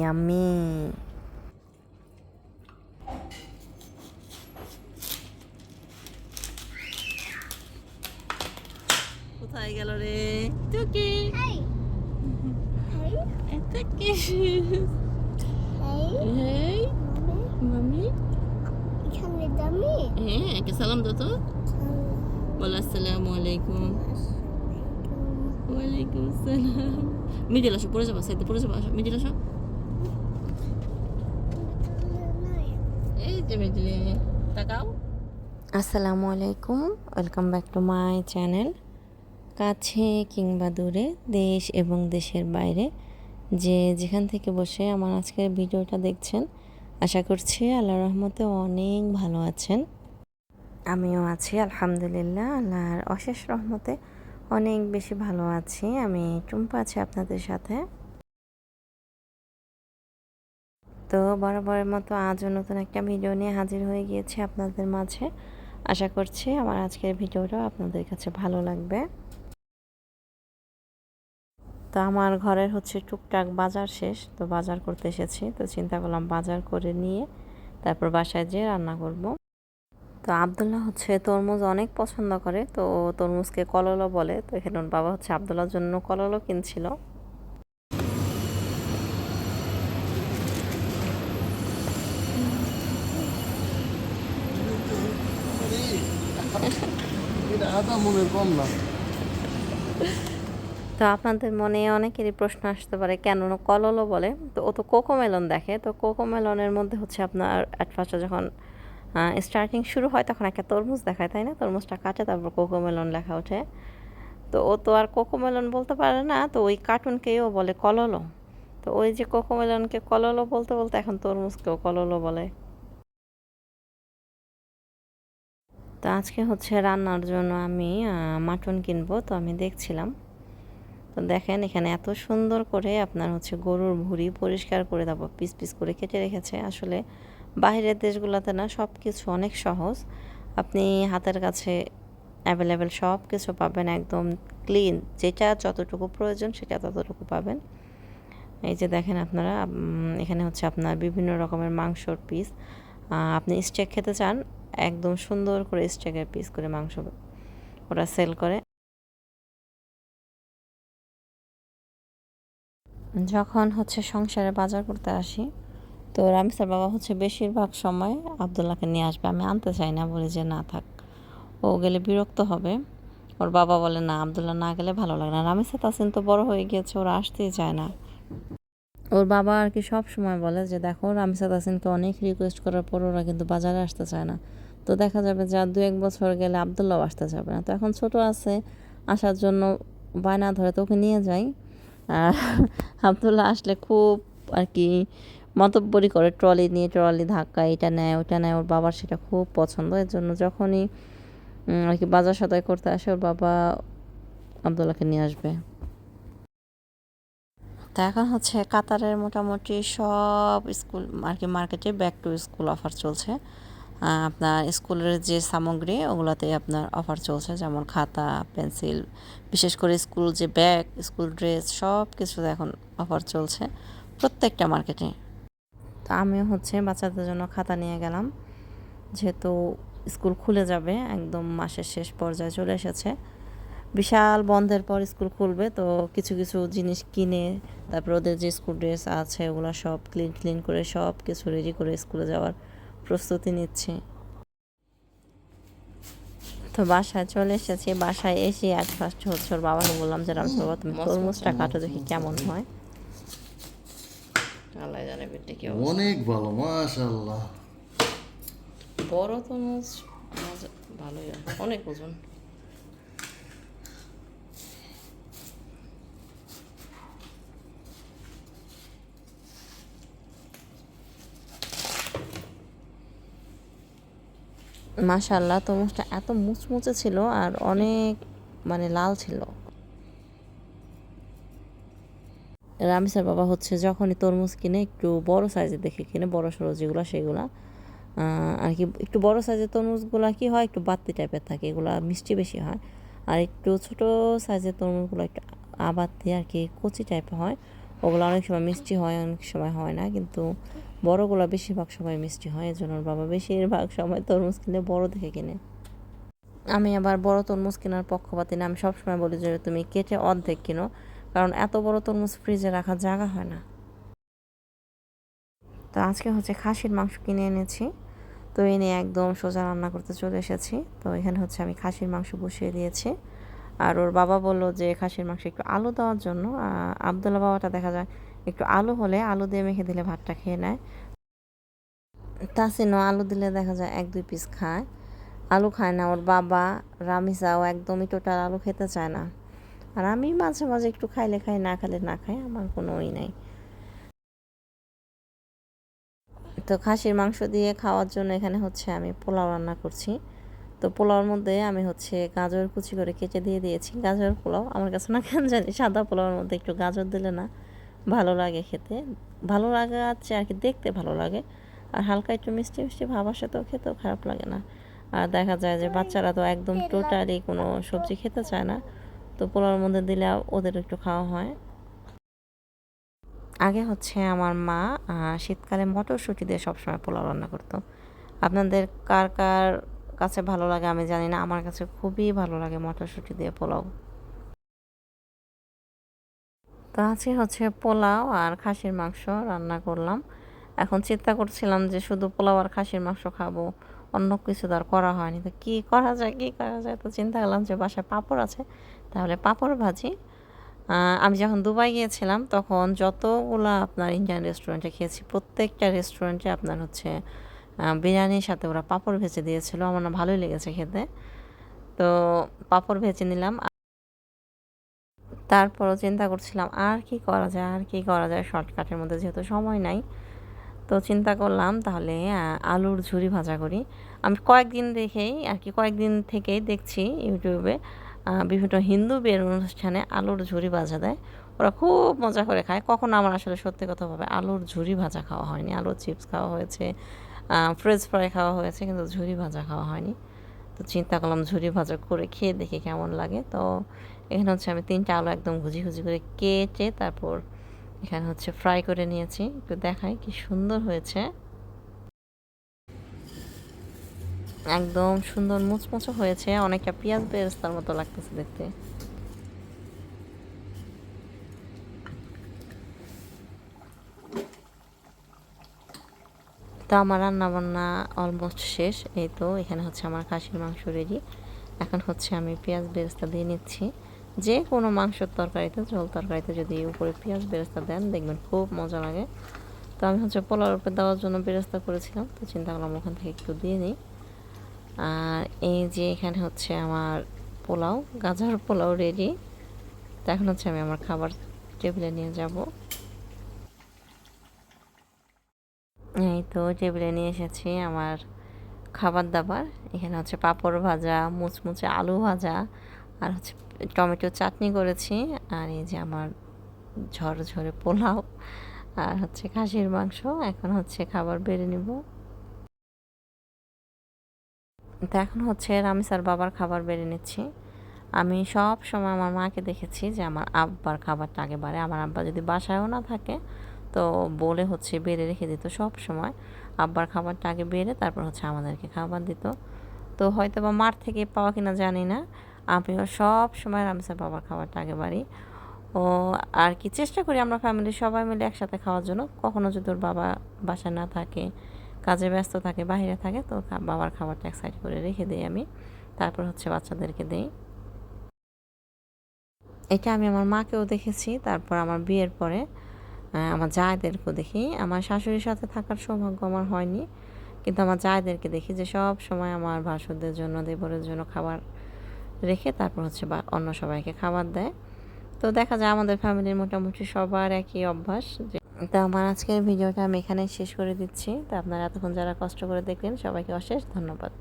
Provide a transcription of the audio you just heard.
Yummy. কোথায় গেল রে? টুকি Hey. Hey. টুকি Hey. মামি। Kan vi হ্যাঁ একে সালাম দাও তো। বল আসসালামু আলাইকুম। ওয়ালাইকুম আসসালাম মিডিল আসো, পড়ে যাব সাইডে পড়ে যাব, আসো। মিডিল আসো। এই যে মিডিলে, তাকাও। আসসালামু আলাইকুম, welcome back to my channel. কাছে কিংবা দূরে, দেশ এবং দেশের বাইরে, যে যেখান থেকে বসে আমার আজকের ভিডিওটা দেখছেন, আশা করছি আল্লাহ রহমতে অনেক ভালো আছেন। আমিও আছি, আলহামদুলিল্লাহ, আল্লাহর অশেষ রহমতে। অনেক বেশি ভালো আছি। আমি টুম্পা আছি আপনাদের সাথে। তো বরাবরের মতো আজও নতুন একটা ভিডিও নিয়ে হাজির হয়ে গিয়েছি আপনাদের মাঝে। আশা করছি আমার আজকের ভিডিওটাও আপনাদের কাছে ভালো লাগবে। তো আমার ঘরের হচ্ছে টুকটাক বাজার শেষ, তো বাজার করতে এসেছি। তো চিন্তা করলাম বাজার করে নিয়ে তারপর বাসায় যেয়ে রান্না করব। তো আবদুল্লাহ হচ্ছে তরমুজ অনেক পছন্দ করে, তো তরমুজকে কললো বলে। তো এখানে ওর বাবা হচ্ছে আবদুল্লাহর জন্য কললো কিনছিল। তো আপনাদের মনে অনেকেরই প্রশ্ন আসতে পারে, কেন কললো বলে? তো ও তো কোকোমেলন দেখে, তো কোকোমেলনের মধ্যে হচ্ছে আপনার ফার্স্টে যখন স্টার্টিং শুরু হয় তখন একটা তরমুজ দেখায়, তাই না? তরমুজটা কাটে, তারপর কোকোমেলন লেখা ওঠে। তো ও তো আর কোকোমেলন বলতে পারে না, তো ওই কার্টুনকেই ও বলে কললো। তো ওই যে কোকোমেলনকে কললো বলতে বলতে এখন তরমুজকেও কললো বলে। তো আজকে হচ্ছে রান্নার জন্য আমি মাটন কিনবো, তো আমি দেখছিলাম। তো দেখেন এখানে এত সুন্দর করে আপনার হচ্ছে গরুর ভুঁড়ি পরিষ্কার করে তারপর পিস পিস করে কেটে রেখেছে। আসলে বাইরের দেশগুলোতে না সব কিছু অনেক সহজ। আপনি হাতের কাছে অ্যাভেলেবেল সব কিছু পাবেন একদম ক্লিন যেটা যতটুকু প্রয়োজন সেটা ততটুকু পাবেন। এই যে দেখেন আপনারা এখানে হচ্ছে আপনার বিভিন্ন রকমের মাংসর পিস আপনি স্টেক খেতে চান, একদম সুন্দর করে স্টেকের পিস করে মাংস ওরা সেল করে। যখন হচ্ছে সংসারে বাজার করতে আসি তো রামিসার বাবা হচ্ছে বেশিরভাগ সময় আবদুল্লাহকে নিয়ে আসবে। আমি আনতে চাই না, বলে যে না থাক। ও গেলে বিরক্ত হবে। ওর বাবা বলে, না, আবদুল্লাহ না গেলে ভালো লাগে না। রামিসা তাসিন তো বড় হয়ে গিয়েছে, ওরা আসতেই চায় না। ওর বাবা আর কি সব সময় বলে যে, দেখো, রামিসা তাসিনকে অনেক রিকোয়েস্ট করার পর ওরা কিন্তু বাজারে আসতে চায় না। তো দেখা যাবে যে আর দু এক বছর গেলে আবদুল্লাহ আসতে যাবে না। তো এখন ছোট আছে, আসার জন্য বায়না ধরে তো ওকে নিয়ে যাই। আর আবদুল্লাহ আসলে খুব আর কি মতব্বরি করে ট্রলি নিয়ে ট্রলি ধাক্কা, এটা নেয়, ওটা নেয়, ওর বাবার সেটা খুব পছন্দ। এর জন্য যখনই আর কি বাজার সদাই করতে আসে, ওর বাবা আবদুল্লাহকে নিয়ে আসবে। তা এখন হচ্ছে কাতারের মোটামুটি সব স্কুল, আর কি মার্কেটে ব্যাক টু স্কুল অফার চলছে। আপনার স্কুলের যে সামগ্রী ওগুলোতে আপনার অফার চলছে, যেমন খাতা, পেন্সিল, বিশেষ করে স্কুল যে ব্যাগ স্কুল ড্রেস সব কিছুতে এখন অফার চলছে প্রত্যেকটা মার্কেটে। তো আমিও হচ্ছে বাচ্চাদের জন্য খাতা নিয়ে গেলাম। যেহেতু স্কুল খুলে যাবে একদম মাসের শেষ পর্যায়ে চলে এসেছে। বিশাল বন্ধের পর স্কুল খুলবে তো কিছু কিছু জিনিস কিনে তারপর ওদের যে স্কুল ড্রেস আছে ওগুলো সব ক্লিন ক্লিন করে সব কিছু রেডি করে স্কুলে যাওয়ার প্রস্তুতি নিচ্ছি। তো বাসায় চলে এসেছি। বাসায় এসে আজ ফার্স্ট হচ্ছে ওর বাবাকে বললাম যে রামস বাবা তুমি তরমুজটা কাটো দেখি কেমন হয়? আল্লাহ জানে কি। অনেক ভালো মাশাল্লাহ বড় তরমুজ মজা- ভালোই অনেক ওজন। মাশাল্লাহ তরমুজটা এত মুচমুচে ছিল আর অনেক মানে লাল ছিল। রামিসার বাবা হচ্ছে যখনই তরমুজ কিনে একটু বড় সাইজের দেখে কিনে, বড় সড়ো যেগুলো সেগুলো আর কি একটু বড় সাইজের তরমুজগুলো কি হয়, একটু বাতি টাইপের থাকে, এগুলো মিষ্টি বেশি হয়। আর একটু ছোট সাইজের তরমুজগুলো একটু আবার দিয়ে আর কি কচি টাইপের হয়, ওগুলো অনেক সময় মিষ্টি হয়, অনেক সময় হয় না, কিন্তু বড়গুলো বেশিরভাগ সময় মিষ্টি হয়, এজন্য ওর বাবা বেশিরভাগ সময় তরমুজ কিনে, বড় দেখে কিনে। আমি আবার বড় তরমুজ কেনার পক্ষপাতি না, আমি সবসময় বলি যে তুমি কেটে অর্ধেক কিনো কারণ এত বড় তরমুজ ফ্রিজে রাখার জায়গা হয় না। তো আজকে হচ্ছে খাসির মাংস কিনে এনেছি। তো এনে একদম সোজা রান্না করতে চলে এসেছি। তো এখানে হচ্ছে আমি খাসির মাংস বসিয়ে দিয়েছি। আর ওর বাবা বলল যে খাসির মাংস একটু আলু দেওয়ার জন্য। আবদুল্লা বাবাটা দেখা যায় একটু আলু হলে আলু দিয়ে মেখে দিলে ভাতটা খেয়ে নেয়। তাসিনও আলু দিলে দেখা যায় এক, দুই পিস খায়। আলু খায় না, ওর বাবা, রামিসাও একদমই টোটাল আলু খেতে চায় না। আর আমি মাঝে মাঝে একটু খাইলে খাই, না খাইলে না খাই, আমার কোনো ওই নাই। তো খাসির মাংস দিয়ে খাওয়ার জন্য এখানে হচ্ছে আমি পোলাও রান্না করছি। তো পোলাওর মধ্যে আমি হচ্ছে গাজর কুচি করে কেটে দিয়ে দিয়েছি, গাজর পোলাও। আমার কাছে না, কেন জানি সাদা পোলাওর মধ্যে একটু গাজর দিলে না ভালো লাগে খেতে। ভালো লাগে আছে আর কি, দেখতে ভালো লাগে। আর হালকা একটু মিষ্টি মিষ্টি ভাব আসে তো খেতেও খারাপ লাগে না। আর দেখা যায় যে বাচ্চারা তো একদম টোটালি কোনো সবজি খেতে চায় না। তো পোলাওর মধ্যে দিলে ওদের একটু খাওয়া হয়। আগে হচ্ছে আমার মা শীতকালে মটরশুঁটি দিয়ে সবসময় পোলাও রান্না করতো। আপনাদের কার কার কাছে ভালো লাগে আমি জানি না, আমার কাছে খুবই ভালো লাগে মটরশুঁটি দিয়ে পোলাও। তো আজকে হচ্ছে পোলাও আর খাসির মাংস রান্না করলাম। এখন চিন্তা করছিলাম যে শুধু পোলাও আর খাসির মাংস খাব, অন্য কিছু তো আর করা হয়নি। তো কী করা যায়, কী করা যায়? তো চিন্তা করলাম যে বাসায় পাঁপড় আছে তাহলে পাঁপড় ভাজি। আমি যখন দুবাই গিয়েছিলাম, তখন যতগুলো আপনার ইন্ডিয়ান রেস্টুরেন্টে খেয়েছি, প্রত্যেকটা রেস্টুরেন্টে আপনার হচ্ছে বিরিয়ানির সাথে ওরা পাঁপড় ভেজে দিয়েছিল। আমার না ভালোই লেগেছে খেতে। তো পাঁপড় ভেজে নিলাম। তারপরও চিন্তা করছিলাম, আর কি করা যায়, আর কি করা যায়? শর্টকাটের মধ্যে যেহেতু সময় নাই। তো চিন্তা করলাম, তাহলে আলুর ঝুরি ভাজা করি। আমি কয়েকদিন দেখেই, আর কি কয়েকদিন থেকেই দেখছি ইউটিউবে বিভিন্ন হিন্দু বিয়ের অনুষ্ঠানে আলুর ঝুরি ভাজা দেয়। ওরা খুব মজা করে খায়। কখন আমার আসলে সত্যি কথা ভাবে আলুর ঝুরি ভাজা খাওয়া হয়নি। আলুর চিপস খাওয়া হয়েছে ফ্রেঞ্চ ফ্রাই খাওয়া হয়েছে, কিন্তু ঝুরি ভাজা খাওয়া হয়নি। তো চিন্তা করলাম ঝুরি ভাজা করে খেয়ে দেখি কেমন লাগে। তো এখানে হচ্ছে আমি তিনটা আলু একদম ঘুজি ঘুজি করে কেটে তারপর এখানে হচ্ছে ফ্রাই করে নিয়েছি। একটু দেখাই কি সুন্দর হয়েছে। একদম সুন্দর মুচমুচো হয়েছে, অনেকটা পেঁয়াজ বেরেস্তার মতো লাগতেছে দেখতে। তো আমার রান্না বান্না অলমোস্ট শেষ, এই তো এখানে হচ্ছে আমার খাসির মাংস রেডি এখন হচ্ছে আমি পেঁয়াজ বেরেস্তা দিয়ে নিচ্ছি। যে কোনো মাংসের তরকারিতে, ঝোল তরকারিতে যদি উপরে পেঁয়াজ বেরেস্তা দেন, দেখবেন খুব মজা লাগে। তো আমি হচ্ছে পোলার উপরে দেওয়ার জন্য বেরেস্তা করেছিলাম, তো চিন্তা করলাম ওখান থেকে একটু দিয়ে নিই। আর এই যে এখানে হচ্ছে আমার পোলাও, গাজর পোলাও রেডি এখন হচ্ছে আমি আমার খাবার টেবিলে নিয়ে যাব। এই তো টেবিলে নিয়ে এসেছি আমার খাবার দাবার। এখানে হচ্ছে পাঁপড় ভাজা, মুচমুচে আলু ভাজা, আর হচ্ছে টমেটো চাটনি করেছি। আর এই যে আমার ঝরঝরে পোলাও, আর হচ্ছে খাসির মাংস। এখন হচ্ছে খাবার বেড়ে নিব। তো এখন হচ্ছে রামিসার বাবার খাবার বেড়ে নিচ্ছি। আমি সব সময় আমার মাকে দেখেছি যে আমার আব্বার খাবারটা আগে বাড়ে। আমার আব্বা যদি বাসায়ও না থাকে, তো বলে হচ্ছে বেড়ে রেখে দিত সব সময়। আব্বার খাবারটা আগে বেড়ে তারপর হচ্ছে আমাদেরকে খাবার দিত। তো হয়তো বা মার থেকে পাওয়া কিনা জানি না। আমিও সব সময় রামসার বাবার খাবারটা আগে বাড়ি। ও, আর কি চেষ্টা করি আমরা ফ্যামিলির সবাই মিলে একসাথে খাওয়ার জন্য। কখনো যদি ওর বাবা বাসায় না থাকে কাজে ব্যস্ত থাকে, বাইরে থাকে, তো বাবার খাবারটা এক সাইড করে রেখে দিই আমি। তারপর হচ্ছে বাচ্চাদেরকে দিই। এটা আমি আমার মাকেও দেখেছি, তারপর আমার বিয়ের পরে আমার জায়দেরকেও দেখি। আমার শাশুড়ির সাথে থাকার সৌভাগ্য আমার হয়নি, কিন্তু আমার জায়দেরকে দেখি যে সব সময় আমার ভাসুরদের জন্য, দেবরের জন্য খাবার রেখে তারপর হচ্ছে অন্য সবাইকে খাবার দেয়। তো দেখা যায় আমাদের ফ্যামিলির মোটামুটি সবার একই অভ্যাস যে তো আমার আজকের ভিডিওটা আমি এখানে শেষ করে দিচ্ছি। তো আপনারা এতক্ষণ যারা কষ্ট করে দেখলেন, সবাইকে অশেষ ধন্যবাদ।